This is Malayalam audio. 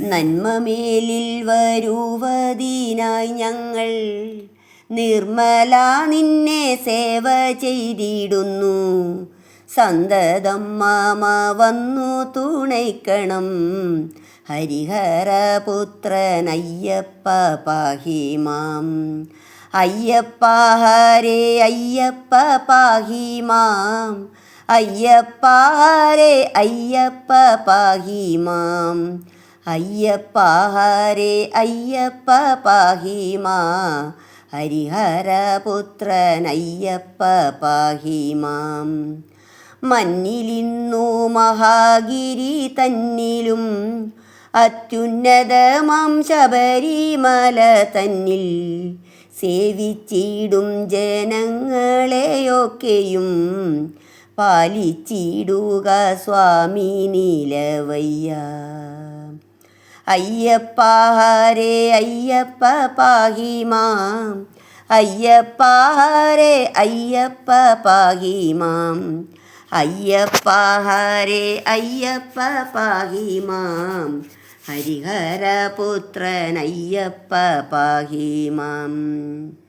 നന്മമേലിൽ വരുവതിനായി ഞങ്ങൾ നിർമ്മല നിന്നെ സേവ ചെയ്തിടുന്നു. സന്തതം മാമ വന്നു തുണയ്ക്കണം. ഹരിഹരപുത്രനയ്യപ്പ പാഹി മാം. അയ്യപ്പ ഹരേ അയ്യപ്പ പാഹിമാം അയ്യപ്പ ഹരേ അയ്യപ്പ പാഹി മാം. അയ്യപ്പ ഹരേ അയ്യപ്പ പാഹി ഹരിഹരപുത്രൻ അയ്യപ്പ പാഹിമാം. മഞ്ഞിലിന്നു മഹാഗിരി തന്നിലും അത്യുന്നതമാം ശബരിമല തന്നിൽ. സേവിച്ചിടും ജനങ്ങളെയൊക്കെയും പാലിച്ചിടുക സ്വാമി നീലവയ്യ. അയ്യപ്പ ഹരേ അയ്യപ്പ പാഹിമാം. അയ്യപ്പ ഹരേ അയ്യപ്പ പാഹിമാം. അയ്യപ്പ ഹരേ അയ്യപ്പ പാഹിമാം. ഹരിഹരപുത്രൻ അയ്യപ്പ പാഹി മാം